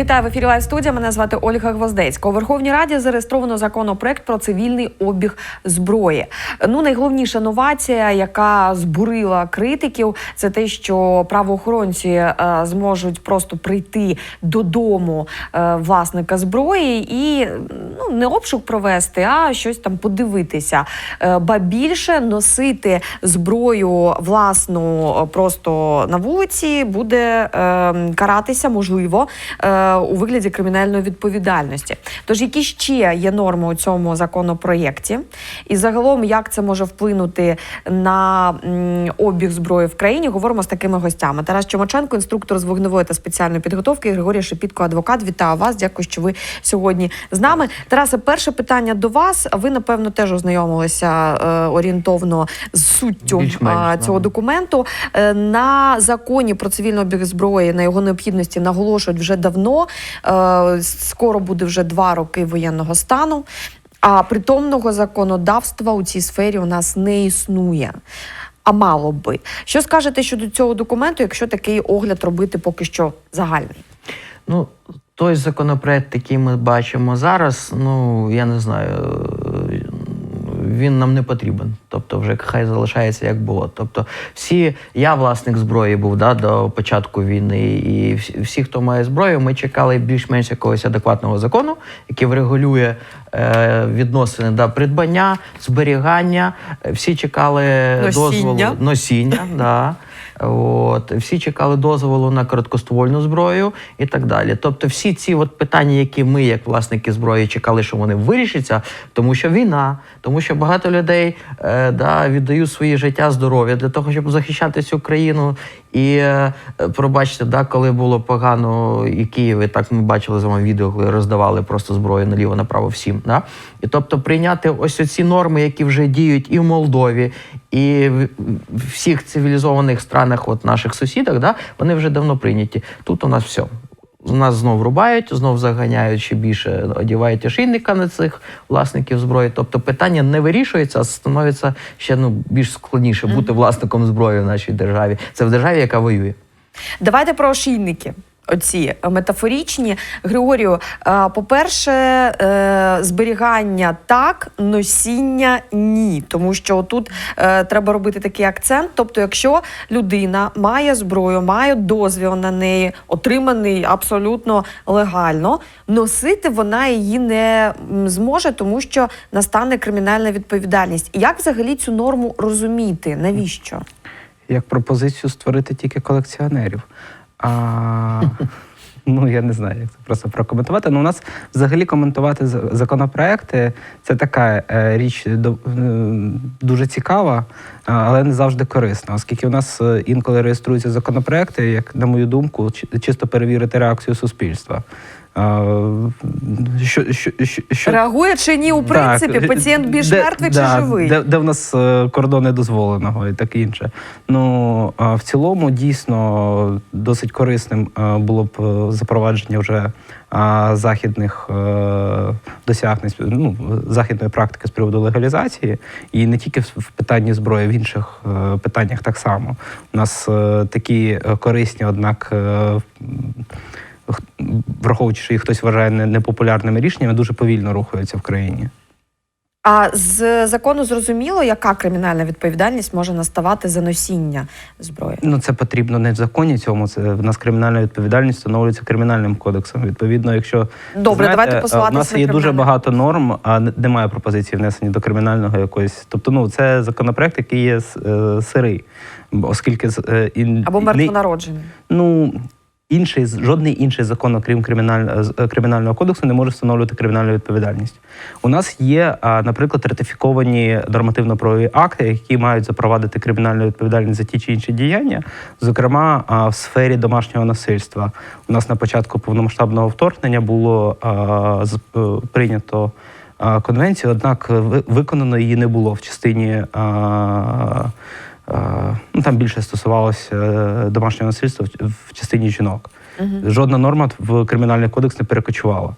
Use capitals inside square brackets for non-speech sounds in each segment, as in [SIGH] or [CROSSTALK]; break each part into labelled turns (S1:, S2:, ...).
S1: Вітаю в ефірі Лайв студія. Мене звати Ольга Гвоздецька. У Верховній Раді зареєстровано законопроект про цивільний обіг зброї. Ну найголовніша новація, яка збурила критиків, це те, що правоохоронці е, зможуть просто прийти додому е, власника зброї і ну не обшук провести, а щось там подивитися. Е, ба більше носити зброю власну просто на вулиці буде е, каратися, можливо, у вигляді кримінальної відповідальності. Тож, які ще є норми у цьому законопроєкті, і загалом як це може вплинути на обіг зброї в країні, говоримо з такими гостями. Тарас Чомаченко, інструктор з вогневої та спеціальної підготовки, Григорій Шепітко, адвокат. Вітаю вас. Дякую, що ви сьогодні з нами. Тарасе, перше питання до вас. Ви напевно теж ознайомилися е, орієнтовно з суттю е, цього документу. Е, На законі про цивільний обіг зброї на його необхідності наголошують вже давно. Е, Скоро буде вже два роки воєнного стану. А притомного законодавства у цій сфері у нас не існує. А мало би. Що скажете щодо цього документу, якщо такий огляд робити поки що загальний?
S2: Ну, той законопроект, який ми бачимо зараз, ну я не знаю, він нам не потрібен. Тобто, вже хай залишається як було. Тобто, всі, я власник зброї був да, до початку війни, і всі, всі, хто має зброю, ми чекали більш-менш якогось адекватного закону, який врегулює е, відносини да, придбання, зберігання. Всі чекали
S1: Носіння.
S2: дозволу носіння. Да. От всі чекали дозволу на короткоствольну зброю і так далі. Тобто, всі ці от питання, які ми, як власники зброї, чекали, що вони вирішаться, тому що війна, тому що багато людей е, да, віддають своє життя, здоров'я для того, щоб захищати цю країну. І е, пробачте, да, коли було погано і Києві, так ми бачили з вами відео, коли роздавали просто зброю наліво направо всім. Да? І тобто прийняти ось ці норми, які вже діють і в Молдові, і в всіх цивілізованих странах, от наших сусідах, да, вони вже давно прийняті. Тут у нас все. Нас знов рубають, знов заганяють ще більше, одівають ошейника на цих власників зброї. Тобто питання не вирішується, а становиться ще ну, більш складніше бути власником зброї в нашій державі. Це в державі, яка воює.
S1: Давайте про ошійники. Оці метафорічні. Григорію, е, по-перше, е, зберігання так, носіння ні. Тому що тут е, треба робити такий акцент. Тобто, якщо людина має зброю, має дозвіл на неї, отриманий абсолютно легально, носити вона її не зможе, тому що настане кримінальна відповідальність. Як взагалі цю норму розуміти? Навіщо?
S3: як пропозицію створити тільки колекціонерів. А, ну, я не знаю, як це просто прокоментувати. Ну, у нас взагалі коментувати законопроекти це така е, річ до- е, дуже цікава, але не завжди корисна, оскільки у нас е, інколи реєструються законопроекти, як на мою думку, чи- чисто перевірити реакцію суспільства. Що, що, що,
S1: Реагує чи ні у принципі?
S3: Так.
S1: Пацієнт більш
S3: Де-
S1: мертвий
S3: да,
S1: чи живий?
S3: Де, де в нас е, кордони дозволеного і таке інше. Ну в цілому дійсно досить корисним е, було б е, запровадження вже західних досягнень ну, західної практики з приводу легалізації, і не тільки в питанні зброї, в інших питаннях так само. У нас такі корисні, однак. Враховуючи, що їх хтось вважає непопулярними рішеннями, дуже повільно рухаються в країні.
S1: А з закону зрозуміло, яка кримінальна відповідальність може наставати за носіння зброї?
S3: Ну, це потрібно не в законі цьому. Це в нас кримінальна відповідальність встановлюється кримінальним кодексом. Відповідно, якщо
S1: Добре, давайте
S3: е,
S1: посилатися
S3: У нас
S1: на
S3: є дуже багато норм, а немає пропозиції внесені до кримінального якоїсь. Тобто, ну це законопроект, який є е, сирий, оскільки з- е,
S1: Або мертвонароджений.
S3: ну. Інший жодний інший закон, окрім кримінального кримінального кодексу, не може встановлювати кримінальну відповідальність. У нас є, наприклад, ратифіковані нормативно-правові акти, які мають запровадити кримінальну відповідальність за ті чи інші діяння, зокрема в сфері домашнього насильства. У нас на початку повномасштабного вторгнення було е, прийнято конвенцію, однак ви- виконано її не було в частині. а, Е, Ну, там більше стосувалося е, домашнього насильства в- частині жінок. Жодна норма в кримінальний кодекс не перекочувала.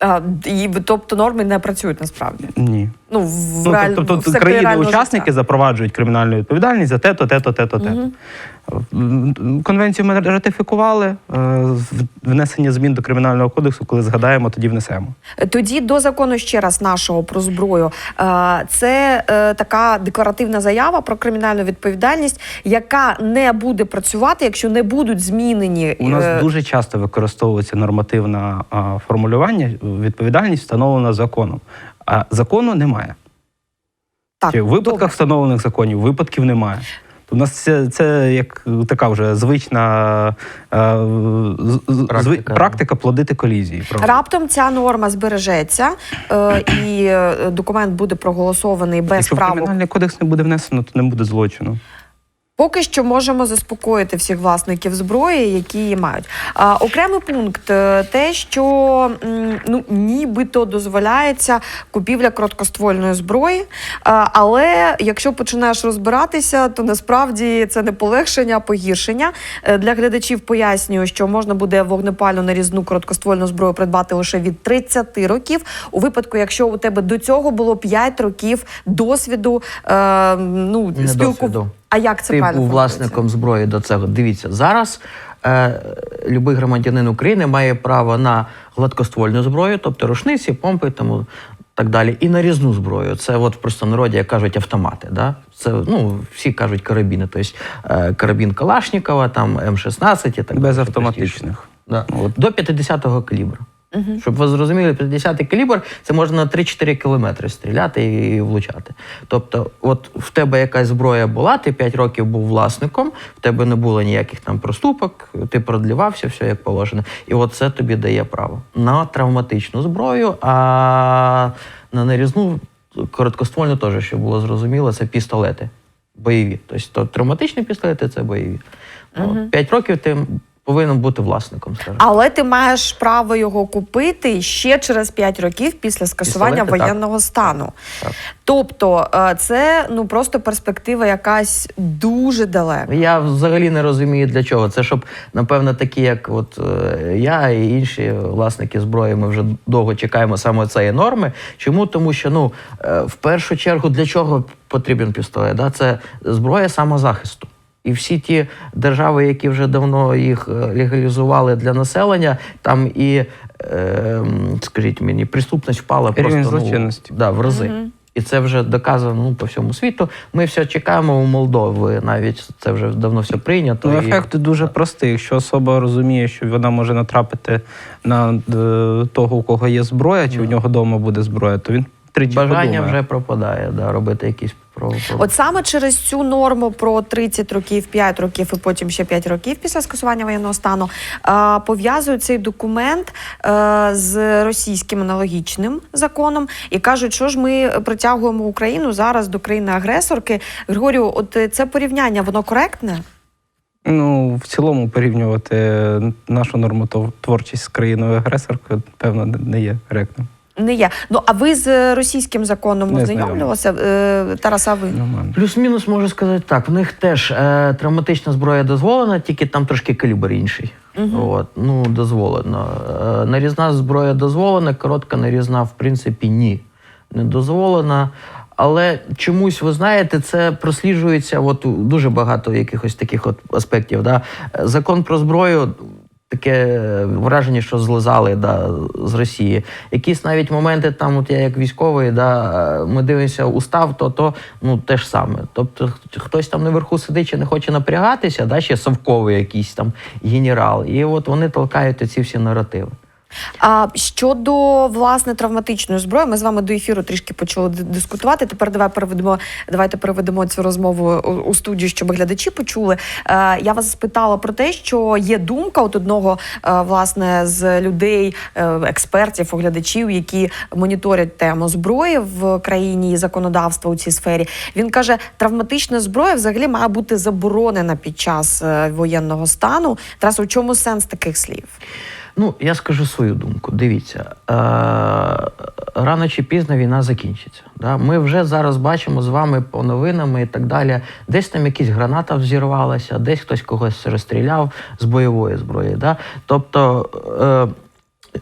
S1: А, і, тобто норми не працюють насправді.
S3: Ні.
S1: Ну, в
S3: Ну,
S1: реаль-
S3: тобто
S1: в
S3: країни-учасники
S1: реального
S3: запроваджують кримінальну відповідальність за те-то, те-то, те-то, те-то. М, Конвенцію ми ратифікували. е, Внесення змін до кримінального кодексу, коли згадаємо, тоді внесемо.
S1: Тоді до закону ще раз нашого про зброю. Е, Це е, така декларативна заява про кримінальну відповідальність, яка не буде працювати, якщо не будуть змінені
S3: У нас дуже часто використовується нормативне формулювання, відповідальність встановлена законом. А закону немає.
S1: так,
S3: Чи в випадках
S1: добре.
S3: встановлених законів випадків немає. У нас це, це як така вже звична е,
S2: Практика.
S3: практика, практика плодити колізії. Правда.
S1: Раптом ця норма збережеться, е, і е, документ буде проголосований без
S3: Якщо в
S1: правок
S3: кримінальний кодекс не буде внесено, то не буде злочину.
S1: Поки що можемо заспокоїти всіх власників зброї, які її мають. А, окремий пункт е, те, що ну нібито дозволяється купівля короткоствольної зброї. А, але якщо починаєш розбиратися, то насправді це не полегшення, а погіршення. Е, Для глядачів пояснюю, що можна буде вогнепальну нарізну короткоствольну зброю придбати лише від 30 років. У випадку, якщо у тебе до цього було 5 років досвіду, е, ну
S2: Не
S1: спілку. А як це
S2: Ти
S1: правильно
S2: був власником зброї до цього. Дивіться, зараз е, любий громадянин України має право на гладкоствольну зброю, тобто рушниці, помпи тому. Так далі, і на різну зброю. Це от в простонароді, як кажуть, автомати. Да? Це ну всі кажуть карабіни. Тобто е, карабін Калашникова, там М16 і так
S3: Без
S2: далі.
S3: автоматичних.
S2: Да.
S3: От.
S2: До 50-го калібру.
S1: Мгм.
S2: Щоб ви зрозуміли, 50-й калібр це можна на 3-4 кілометри стріляти і влучати. Тобто, от в тебе якась зброя була, ти 5 років був власником, в тебе не було ніяких там проступок, ти продлівався, все як положено. І от це тобі дає право на травматичну зброю, а на нарізну короткоствольну теж, щоб було зрозуміло, це пістолети бойові. Тобто то травматичні пістолети це бойові. Ну, 5 років ти повинен бути власником, скажімо.
S1: Але ти маєш право його купити ще через 5 років після скасування
S2: Пістолети, так.
S1: воєнного стану.
S2: Так.
S1: Тобто, е, це ну просто перспектива якась дуже далека.
S2: Я взагалі не розумію для чого. Це щоб, напевно, такі, як от е, я і інші власники зброї, ми вже довго чекаємо саме цієї норми. Чому? Тому що ну е, в першу чергу для чого потрібен пістолет? Да? Це зброя самозахисту. І всі ті держави, які вже давно їх е, легалізували для населення, там і, е, скажіть мені, преступність впала
S3: Рівень
S2: просто ну, да, в рази.
S1: Мгм.
S2: І це вже доказано ну, по всьому світу. Ми все чекаємо у Молдови. Навіть це вже давно все прийнято.
S3: Ну,
S2: і-
S3: ефект дуже простий. Якщо особа розуміє, що вона може натрапити на е, того, у кого є зброя, чи в нього вдома буде зброя, то він тричі
S2: Бажання
S3: подумає.
S2: вже пропадає, да, робити якісь про, про...
S1: От саме через цю норму про 30 років, 5 років і потім ще 5 років після скасування воєнного стану е, пов'язують цей документ е, з російським аналогічним законом і кажуть, що ж ми притягуємо Україну зараз до країни-агресорки. Григорію, от е, це порівняння, воно коректне?
S3: Ну, в цілому порівнювати нашу нормотворчість з країною агресоркою, певно, не є коректним.
S1: Не є. Ну а ви з російським законом
S3: Не
S1: ознайомлювалися? Е, Тараса, ви?
S2: Плюс-мінус можу сказати так. В них теж е, травматична зброя дозволена, тільки там трошки калібр інший. От, ну, дозволено. Е, нарізна зброя дозволена, коротка нарізна, в принципі, ні. Не дозволена. Але чомусь, ви знаєте, це просліджується от, у дуже багато якихось таких от аспектів. Да? Е, Закон про зброю. Таке враження, що злизали да, з Росії. Якісь навіть моменти, там, от я як військовий, да, ми дивимося устав, то то ну те ж саме. Тобто, хтось там наверху сидить чи не хоче напрягатися, да, ще совковий якийсь там генерал. І от вони толкають ці всі наративи.
S1: А щодо власне травматичної зброї, ми з вами до ефіру трішки почали дискутувати. Тепер давай переведемо. Давайте переведемо цю розмову у, у студію, щоб глядачі почули. Е, я вас спитала про те, що є думка от одного е, власне з людей, е, експертів, оглядачів, які моніторять тему зброї в країні і законодавства у цій сфері. Він каже, травматична зброя взагалі має бути заборонена під час е, воєнного стану. Тарас, у чому сенс таких слів?
S2: Ну, я скажу свою думку. Дивіться, е- рано чи пізно війна закінчиться. Да? Ми вже зараз бачимо з вами по новинам і так далі. Десь там якась граната взірвалася, десь хтось когось розстріляв з бойової зброї. Да? Тобто. Е-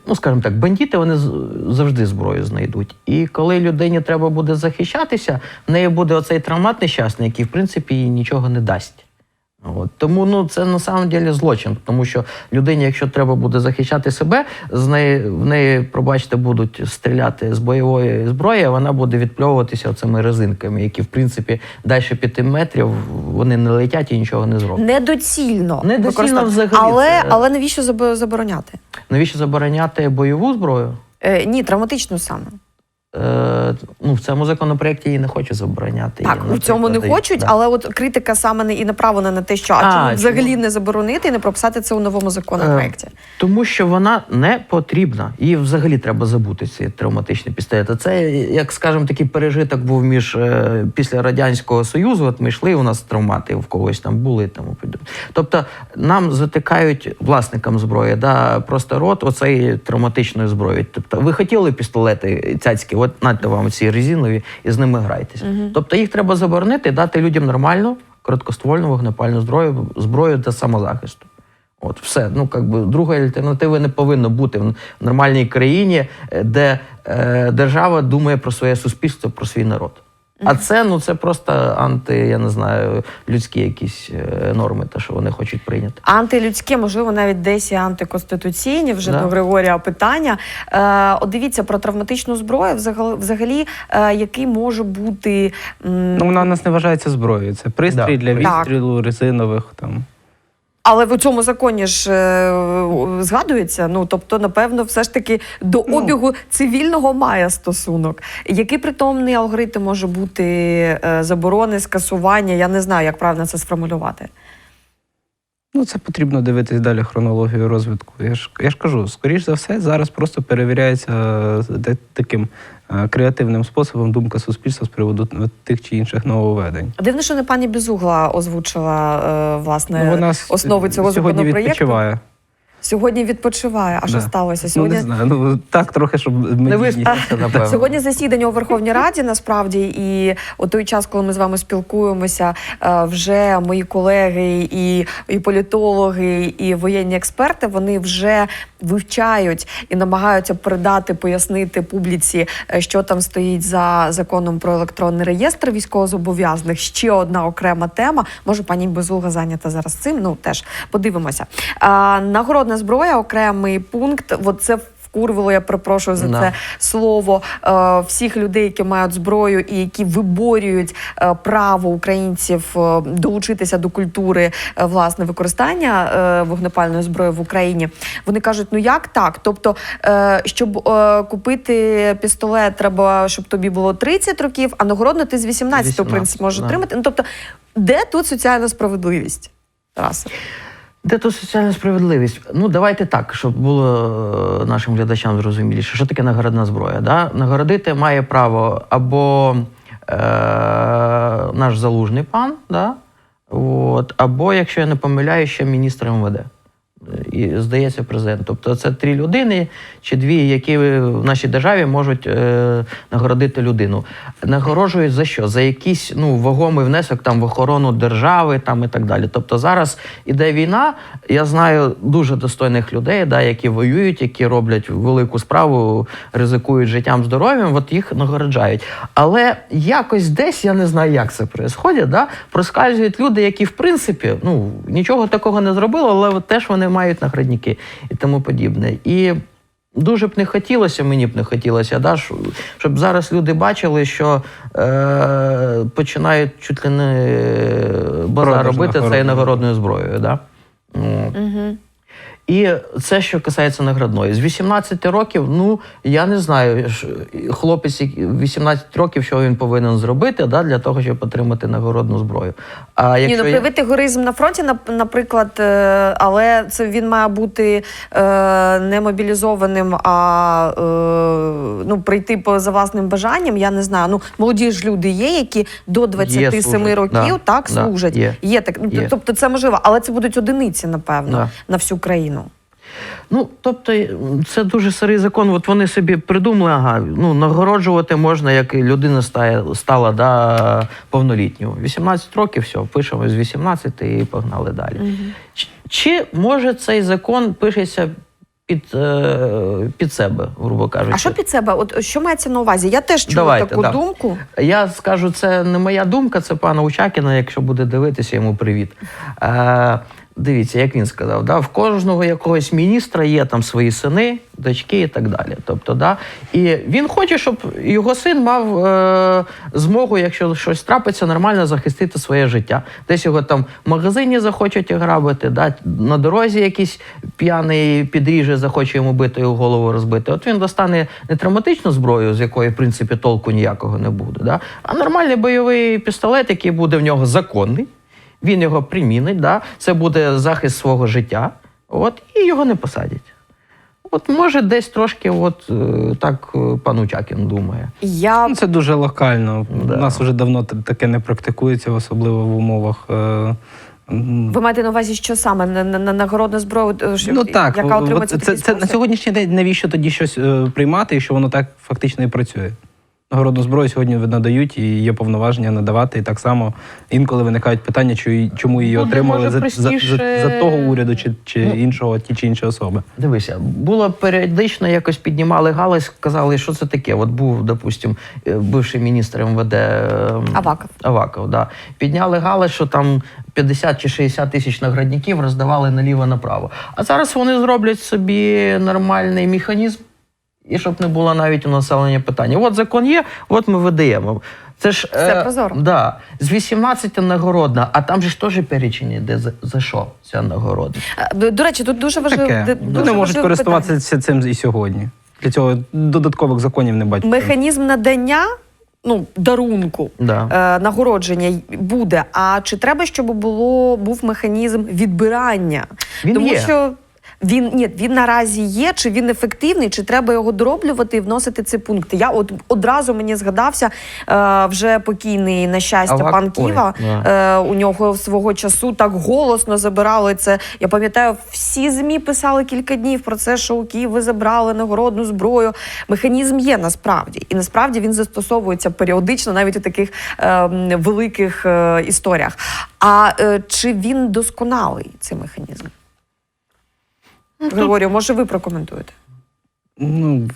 S2: ну скажімо так, бандити вони завжди зброю знайдуть. І коли людині треба буде захищатися, в неї буде оцей травмат нещасний, який в принципі їй нічого не дасть. От. Тому ну, це на самом деле злочин, тому що людині, якщо треба буде захищати себе, з неї, в неї, пробачте, будуть стріляти з бойової зброї, а вона буде відпльовуватися цими резинками, які, в принципі, далі п'яти метрів вони не летять і нічого не зроблять.
S1: Недоцільно.
S2: Недоцільно взагалі
S1: Але,
S2: це-
S1: але навіщо заб- забороняти?
S2: Навіщо забороняти бойову зброю?
S1: Е, ні, травматичну саме.
S2: Е, ну, в цьому законопроекті її не хочу забороняти.
S1: Так, у цьому не хочуть,
S2: да.
S1: але от критика саме не і направлена на те, що а,
S2: А,
S1: чому
S2: чому?
S1: взагалі не заборонити і не прописати це у новому законопроекті.
S2: Тому що вона не потрібна. Її взагалі треба забути, ці травматичні пістолети. Це, як скажемо, такий пережиток був між е, після Радянського Союзу. От ми йшли, у нас травмати в когось там були і тому подібне. Тобто нам затикають власникам зброї, да, просто рот оцеї травматичної зброї. Тобто, ви хотіли пістолети цяцькі, от нате вам ці резинові і з ними грайтеся. Тобто їх треба заборонити, дати людям нормальну, короткоствольну вогнепальну зброю, зброю для самозахисту. От все. Ну как би другої альтернативи не повинно бути в нормальній країні, е, де е, держава думає про своє суспільство, про свій народ. А це ну це просто анти, я не знаю, людські якісь е, норми, те, що вони хочуть прийняти.
S1: Антилюдське, можливо, навіть десь і антиконституційні вже
S2: Да.
S1: до Григорія питання. Е, от дивіться про травматичну зброю. Взагалі, взагалі е, який може бути м,
S3: Ну, вона у нас не вважається зброєю. Це пристрій
S2: Да.
S3: для
S1: Так.
S3: відстрілу резинових там.
S1: Але в цьому законі ж е, згадується. Ну тобто, напевно, все ж таки до
S3: Ну.
S1: обігу цивільного має стосунок. Який притомний алгоритм може бути е, заборони, скасування? Я не знаю, як правильно це сформулювати.
S3: Ну, це потрібно дивитись далі хронологію розвитку. Я ж, я ж кажу, скоріш за все, зараз просто перевіряється е, таким креативним способом думка суспільства з приводу тих чи інших нововведень.
S1: Дивно, що не пані Безугла озвучила е, власне
S3: Ну, вона
S1: основи цього
S3: сьогодні
S1: законопроєкту.
S3: відпочиває.
S1: Сьогодні відпочиває. А що
S3: Да.
S1: сталося?
S3: Ну,
S1: Сьогодні
S3: не знаю. Ну, так трохи, щоб
S2: Не
S3: медійність.
S2: напевно. [LAUGHS]
S1: Сьогодні засідання у Верховній Раді насправді, і у той час, коли ми з вами спілкуємося, е, вже мої колеги, і, і політологи, і воєнні експерти вони вже вивчають і намагаються передати, пояснити публіці, е, що там стоїть за законом про електронний реєстр військовозобов'язаних. Ще одна окрема тема. Може, пані Безуга зайнята зараз цим. Ну теж подивимося. А, нагородна зброя, окремий пункт. От це вкурвало, я перепрошую за
S2: Да.
S1: це слово е, всіх людей, які мають зброю і які виборюють е, право українців е, долучитися до культури е, власне використання е, вогнепальної зброї в Україні. Вони кажуть: ну як так? Тобто, е, щоб е, купити пістолет, треба, щоб тобі було 30 років, а нагородно ти з 18, в принципі, можеш отримати. Ну тобто, де тут соціальна справедливість? Тарасе?
S2: Де то соціальна справедливість? Ну, давайте так, щоб було е, нашим глядачам зрозуміліше, що таке нагородна зброя. Да? Нагородити має право або е, наш залужний пан, да? От, або, якщо я не помиляю, ще міністр МВД. І здається, президент. Тобто це три людини чи дві, які в нашій державі можуть е, нагородити людину. Нагороджують за що? За якийсь ну, вагомий внесок там, в охорону держави там, і так далі. Тобто зараз іде війна. Я знаю дуже достойних людей, да, які воюють, які роблять велику справу, ризикують життям, здоров'ям, от їх нагороджають. Але якось десь, я не знаю, як це відбувається, да, проскальзують люди, які в принципі ну, нічого такого не зробили, але теж вони мають наградники і тому подібне. І дуже б не хотілося, мені б не хотілося, да, щоб зараз люди бачили, що е, починають чуть ли не базар робити цією нагородною зброєю. Да?
S1: Угу.
S2: І це, що касається наградної. З 18 років, ну я не знаю, хлопець який 18 років, що він повинен зробити да, для того, щоб отримати нагородну зброю. А
S1: Ні,
S2: якщо
S1: ну
S2: я-
S1: проявити героїзм на фронті, нап- наприклад, е, але це він має бути е, не мобілізованим, а е, ну, прийти по за власним бажанням. Я не знаю. Ну, молоді ж люди є, які до 27
S2: служать,
S1: років
S2: да,
S1: так
S2: да,
S1: служать.
S2: є,
S1: так. Ну,
S2: є.
S1: Тобто це можливо, але це будуть одиниці, напевно,
S2: Да.
S1: на всю країну.
S2: Ну, тобто, це дуже старий закон. От вони собі придумали, ага, ну, нагороджувати можна, як і людина стає, стала да, повнолітньою. 18 років, все, пишемо з 18 і погнали далі. Чи, чи може цей закон пишеться під, е, під себе, грубо кажучи.
S1: А що під себе? От що мається на увазі? Я теж чула
S2: Давайте,
S1: таку
S2: да.
S1: думку.
S2: Я скажу, це не моя думка, це пана Учакіна. Якщо буде дивитися, йому привіт. Е, дивіться, як він сказав, да, в кожного якогось міністра є там свої сини, дочки і так далі. Тобто, да, і він хоче, щоб його син мав е, змогу, якщо щось трапиться, нормально захистити своє життя. Десь його там в магазині захочуть грабити, да, на дорозі якийсь п'яний підріже, захоче йому бити його голову розбити. От він достане не травматичну зброю, з якої, в принципі, толку ніякого не буде, да, а нормальний бойовий пістолет, який буде в нього законний. Він його примінить, да? це буде захист свого життя, от, і його не посадять. От може десь трошки, от е, так е, пан Учакін думає.
S1: Я
S3: Ну, це дуже локально.
S2: Да.
S3: У нас вже давно таке не практикується, особливо в умовах. е,
S1: ви маєте на увазі, що саме на, на, на нагородну зброю,
S3: Ну так,
S1: яка
S3: от
S1: отримується
S3: це, це на сьогоднішній день навіщо тоді щось е, приймати, якщо воно так фактично і працює? Нагородну зброю сьогодні надають і є повноваження надавати. І так само інколи виникають питання, чому її
S2: Буде,
S3: отримали
S2: може,
S3: за, за,
S2: простіше-
S3: за, за того уряду чи, чи
S2: Ну.
S3: іншого, ті чи інші особи.
S2: Дивися, було періодично якось піднімали галас, казали, що це таке. От був, допустим, е, бивший міністр МВД ем,
S1: Аваков.
S2: Аваков, да. Підняли галас, що там 50 чи 60 тисяч наградників роздавали наліво-направо. А зараз вони зроблять собі нормальний механізм, і щоб не було навіть у населення питання. От закон є, от ми видаємо. Це ж
S1: Все прозоро.
S2: Да, з 18 нагородна, а там же ж теж перечень іде за, за що ця нагорода.
S1: Е, До речі, тут дуже важливо.
S3: Таке.
S1: д- дуже
S3: Вони можуть
S1: важливе
S3: користуватися цим і сьогодні. Для цього додаткових законів не бачу.
S1: Механізм надання. Ну, дарунку
S2: Да.
S1: е, нагородження буде. А чи треба, щоб було був механізм відбирання?
S2: Він
S1: Тому
S2: є.
S1: що він ні, він наразі є, чи він ефективний, чи треба його дороблювати і вносити ці пункти. Я от одразу мені згадався е, вже покійний на щастя
S2: Авак-
S1: пан Ківа.
S2: Ой, да.
S1: Е, у нього свого часу так голосно забирали це. Я пам'ятаю, всі змі писали кілька днів про це, що у Київ забрали нагородну зброю. Механізм є насправді, і насправді він застосовується періодично, навіть у таких е, великих е, історіях. А е, чи він досконалий цей механізм? Григорію, може, ви прокоментуєте?
S3: Ну,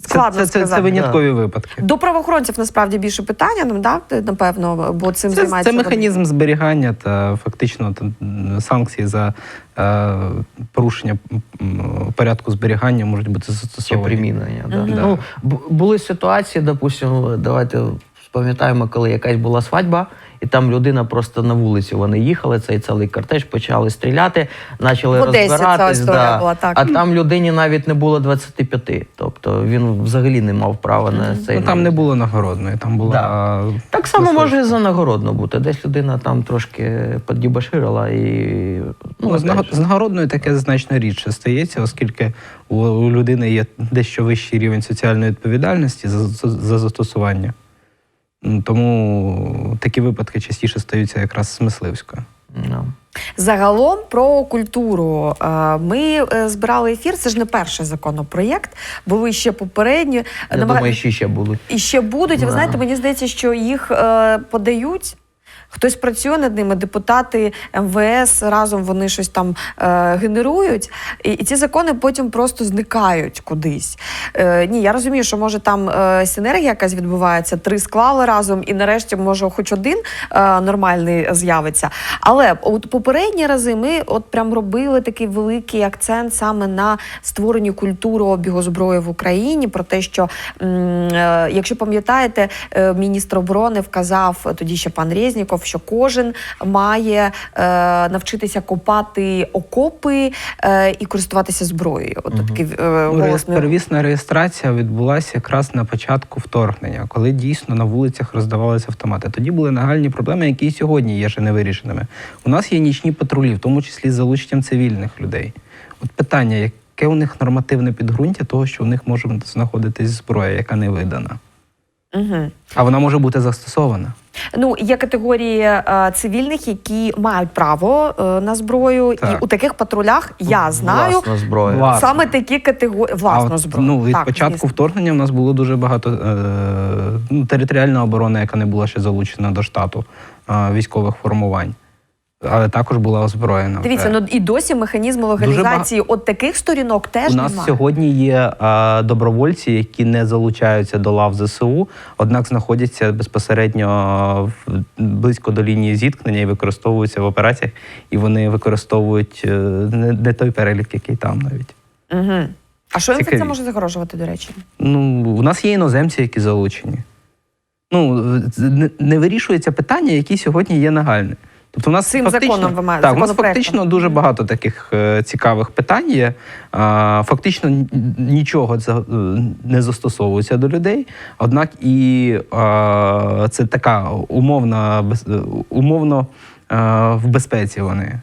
S1: Складно
S3: це, це, це,
S1: сказати.
S3: це виняткові випадки.
S1: До правоохоронців насправді більше питання, ну, да, напевно, бо цим
S3: Це,
S1: займається.
S3: це механізм зберігання та фактично та, м, санкції за е, порушення м, порядку зберігання можуть бути
S2: Чи
S3: застосовані.
S2: примінення. Да.
S1: Мгм.
S2: Ну, бу- були ситуації, допустимо, давайте пам'ятаємо, коли якась була свадьба, і там людина просто на вулиці вони їхали, цей цілий кортеж, почали стріляти, почали розбиратись.
S1: була, так.
S2: А там людині навіть не було 25. Тобто він взагалі не мав права на цей.
S3: Ну, там не було нагородної, там була.
S2: Да. Так само може і за нагородно бути. Десь людина там трошки подібаширила і.
S3: Ну,
S2: же.
S3: з нагородною таке значно рідше стається, оскільки у, у людини є дещо вищий рівень соціальної відповідальності за, за, за застосування. Тому такі випадки частіше стаються якраз з мисливською.
S2: Ну.
S1: Загалом про культуру. Ми е, збирали ефір. Це ж не перший законопроєкт. Були ще попередні.
S2: Я
S1: Намага-
S2: думаю, ще ще будуть.
S1: І ще будуть. Ви знаєте, мені здається, що їх е, подають. Хтось працює над ними, депутати МВС разом вони щось там е, генерують, і, і ці закони потім просто зникають кудись. Е, ні, я розумію, що може там е, синергія якась відбувається, три склали разом, і нарешті може хоч один е, нормальний з'явиться. Але от попередні рази ми от прям робили такий великий акцент саме на створенні культури обігу зброї в Україні. Про те, що е, якщо пам'ятаєте, е, міністр оборони вказав тоді ще пан Резніков, що кожен має е, навчитися копати окопи е, і користуватися зброєю. От
S2: Мгм.
S1: такий е,
S3: Ну, Первісна реєстрація відбулася якраз на початку вторгнення, коли дійсно на вулицях роздавалися автомати. Тоді були нагальні проблеми, які і сьогодні є ще не вирішеними. У нас є нічні патрулі, в тому числі з залученням цивільних людей. От питання, яке у них нормативне підґрунтя того, що у них може знаходитись зброя, яка не видана.
S1: Угу.
S3: А вона може бути застосована.
S1: Ну, є категорії е, цивільних, які мають право е, на зброю, і у таких патрулях я знаю
S2: Власна зброя.
S1: Саме такі категорії власну зброю.
S3: Ну, від
S1: Так,
S3: початку
S1: звісно.
S3: вторгнення в нас було дуже багато е, ну, територіальна оборона, яка не була ще залучена до штату е, військових формувань. Але також була озброєна.
S1: Дивіться, ну і досі механізму легалізації от таких сторінок теж
S3: У нас
S1: немає.
S3: сьогодні є а, добровольці, які не залучаються до лав ЗСУ, однак знаходяться безпосередньо в, близько до лінії зіткнення і використовуються в операціях, і вони використовують е, не, не той перелік, який там навіть.
S1: Угу. А що їм це може загрожувати, до речі?
S3: Ну, у нас є іноземці, які залучені. Ну, не, не вирішується питання, які сьогодні є нагальні. Тобто, у нас
S1: Цим
S3: фактично,
S1: законом ви маєте-
S3: так, у нас фактично дуже багато таких е, цікавих питань є. А, фактично нічого це, не застосовується до людей. Однак і а, це така умовна, е, умовно е, в безпеці вони. Е,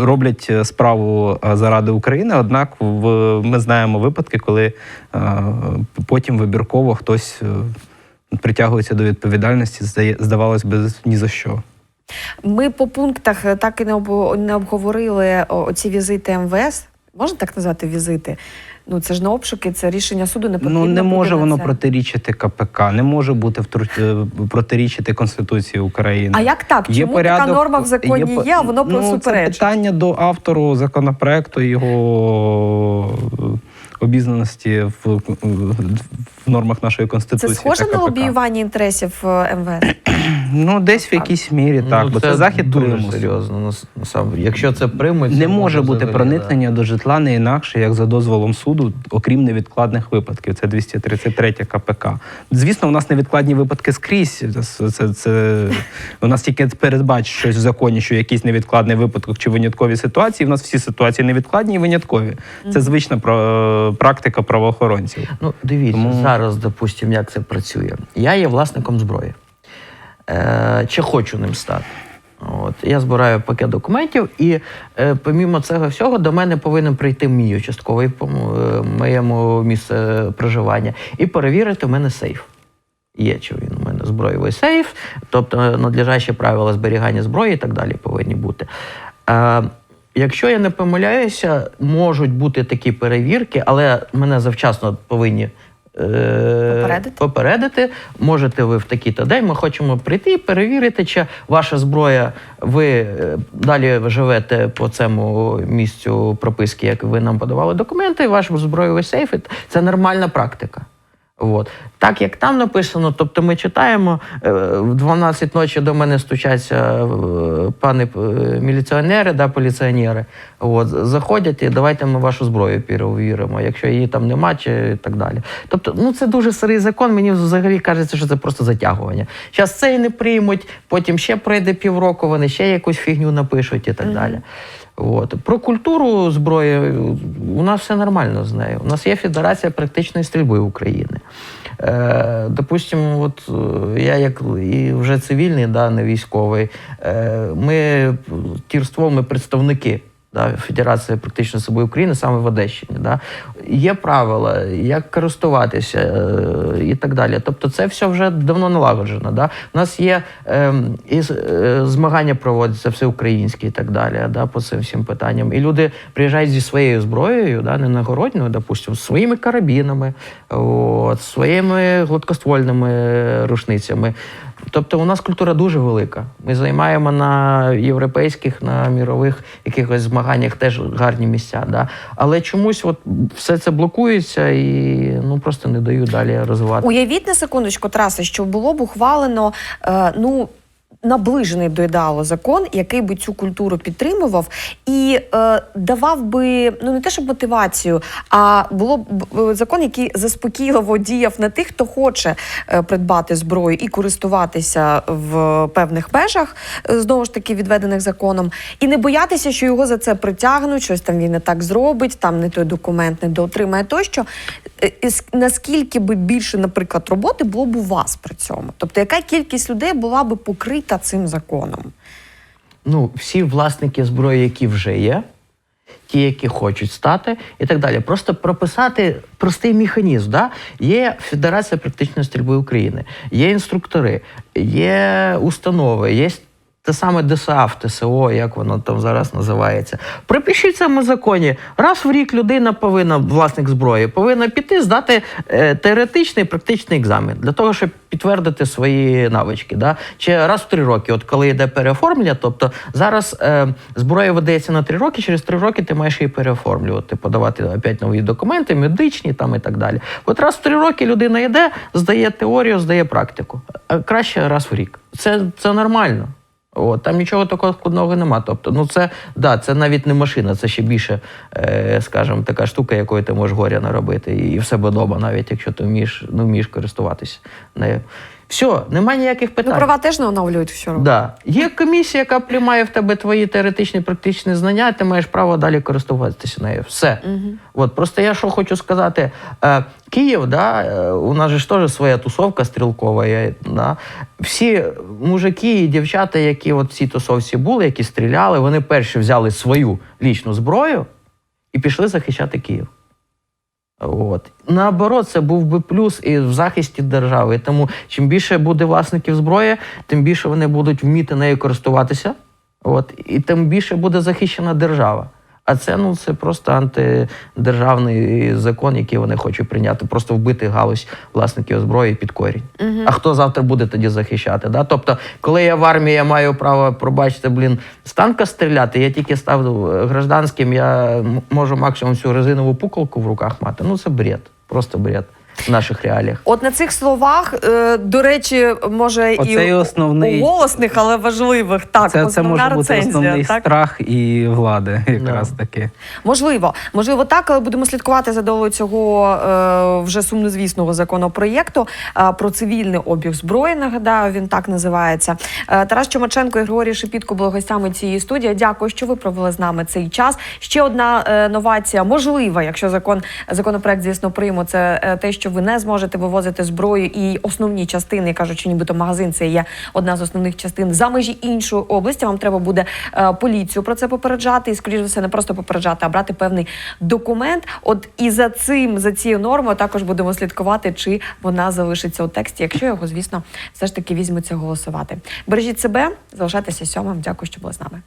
S3: Роблять справу заради України, однак в, ми знаємо випадки, коли е, потім вибірково хтось притягується до відповідальності, здавалось би, ні за що.
S1: Ми по пунктах е, так і не, обговорили оці візити МВС. Можна так назвати візити? Ну це ж не обшуки, це рішення суду не потрібно.
S3: Ну не може воно протирічити КПК, не може бути втру- е, протирічити Конституції України.
S1: А як так? Чому така норма в законі є,
S3: по-
S1: а воно
S3: ну, це питання до автору законопроекту, його е, обізнаності в, в нормах нашої
S1: Це
S3: конституції.
S1: схоже
S3: та
S1: на лобіювання інтересів е, МВС? [CLEARS THROAT]
S3: Ну, десь в якійсь мірі так,
S2: Ну,
S3: бо це, захід
S2: дуже
S3: примусу.
S2: серйозно. нас- насамперед. Якщо це приймуть,
S3: Не може бути
S2: взагалі,
S3: проникнення до житла не інакше, як за дозволом суду, окрім невідкладних випадків. Це 233 КПК. Звісно, у нас невідкладні випадки скрізь. Це, це, це у нас тільки передбачить щось в законі, що якийсь невідкладний випадок чи виняткові ситуації. У нас всі ситуації невідкладні і виняткові. Це звична про, практика правоохоронців.
S2: Ну, дивіться,
S3: Тому-
S2: зараз, допустимо, як це працює. Я є власником зброї. Е, чи хочу ним стати? От, я збираю пакет документів, і е, помімо цього всього до мене повинен прийти мій участковий по е, моєму місцю проживання і перевірити в мене сейф. Є чи він у мене збройовий сейф, тобто надлежащі правила зберігання зброї і так далі повинні бути. Е, якщо я не помиляюся, можуть бути такі перевірки, але мене завчасно повинні. е,
S1: Попередити?
S2: попередити. Можете ви в такий-то день. Ми хочемо прийти і перевірити, чи ваша зброя, ви е, далі живете по цьому місцю прописки, як ви нам подавали документи, ваш збройовий сейф. Це нормальна практика. От. Так як там написано, тобто ми читаємо, е, в 12 ночі до мене стучаться е, пани е, міліціонери, да, поліціонери. От, заходять і давайте ми вашу зброю перевіримо, якщо її там нема, чи так далі. Тобто, ну це дуже старий закон. Мені взагалі кажеться, що це просто затягування. Зараз цей не приймуть, потім ще пройде півроку, вони ще якусь фігню напишуть і так далі. От. Про культуру зброї у нас все нормально з нею. У нас є Федерація практичної стрільби України. Е, допустимо, от е, я як і вже цивільний, да, не військовий, е, ми тірство, ми представники. Да, Федерації практичної стрільби України саме в Одещині. Да. Є правила, як користуватися е, і так далі. Тобто це все вже давно налагоджено. Да. У нас є е, і е, змагання проводяться всеукраїнські і так далі, да, по цим всім питанням. І люди приїжджають зі своєю зброєю, да, не нагородньою, допустимо, своїми карабінами, от, своїми гладкоствольними рушницями. Тобто у нас культура дуже велика. Ми займаємо на європейських, на мірових якихось змаганнях теж гарні місця. Да? Але чомусь от все це блокується і ну просто не дають далі розвивати.
S1: Уявіть на секундочку, Тарасе, що було б ухвалено е, ну. Наближений до ідеалу закон, який би цю культуру підтримував і е, давав би ну не те, щоб мотивацію, а було б е, закон, який заспокійливо діяв на тих, хто хоче е, придбати зброю і користуватися в певних межах, е, знову ж таки відведених законом, і не боятися, що його за це притягнуть, щось там він не так зробить, там не той документ не доотримає тощо. Наскільки би більше, наприклад, роботи було б у вас при цьому? Тобто, яка кількість людей була би покрита цим законом?
S2: ну, всі власники зброї, які вже є, ті, які хочуть стати, і так далі. Просто прописати простий механізм. Да? Є Федерація практичної стрільби України, є інструктори, є установи, є Те саме ДСАФ, ТСО, як воно там зараз називається. Припишіть цьому законі. Раз в рік людина повинна, власник зброї, повинна піти здати е, теоретичний практичний екзамен для того, щоб підтвердити свої навички. Да? Чи раз в три роки, от коли йде переоформлення, тобто зараз е, зброя видається на три роки, через три роки ти маєш її переоформлювати, подавати опять нові документи, медичні там і так далі. От раз в три роки людина йде, здає теорію, здає практику. А краще раз в рік. Це, це нормально. От, там нічого такого складного нема. Тобто, ну це да, це навіть не машина, це ще більше, е, скажімо, така штука, якою ти можеш горя наробити, і в себе вдома, навіть якщо ти вмієш, ну, вмієш користуватися нею. Все, немає ніяких
S1: Ну,
S2: питань.
S1: права теж не оновлюють все одно.
S2: Да. Є комісія, яка приймає в тебе твої теоретичні практичні знання, ти маєш право далі користуватися нею. Все. От просто я що хочу сказати: е, Київ, да, е, у нас же ж теж своя тусовка стрілкова. Да. Всі мужики і дівчата, які от в цій тусовці були, які стріляли, вони перші взяли свою лічну зброю і пішли захищати Київ. От. Наоборот, це був би плюс і в захисті держави. Тому чим більше буде власників зброї, тим більше вони будуть вміти нею користуватися. От, і тим більше буде захищена держава. А це ну це просто антидержавний закон, який вони хочуть прийняти, просто вбити галузь власників зброї під корінь. А хто завтра буде тоді захищати? Да? Тобто, коли я в армії я маю право пробачити, блін, з танка стріляти, я тільки став е, гражданським, я можу максимум цю резинову пуколку в руках мати. Ну це бред, просто бред в наших реаліях.
S1: От на цих словах, е, до речі, може
S3: Оце
S1: і
S3: і основний-
S1: у голосних, але важливих. Так,
S3: це, це
S1: основна
S3: може бути
S1: рецензія,
S3: основний
S1: так?
S3: страх і влади, [LAUGHS] якраз таки.
S1: Можливо, можливо, так, але будемо слідкувати за долею цього е, вже сумнозвісного законопроєкту е, про цивільний обіг зброї. Нагадаю, він так називається. Е, Тарас Чомаченко і Григорій Шепітко були гостями цієї студії. Дякую, що ви провели з нами цей час. Ще одна е, новація, можлива, якщо закон законопроект, звісно, прийму, це е, те, що ви не зможете вивозити зброю і основні частини, кажучи, нібито магазин це є одна з основних частин за межі іншої області. Вам треба буде е, поліцію про це попереджати, і скоріш за все не просто попереджати, а брати певний документ. От і за цим, за цією нормою, також будемо слідкувати, чи вона залишиться у тексті, якщо його, звісно, все ж таки візьметься голосувати. Бережіть себе, залишайтеся сьомим. Дякую, що були з нами.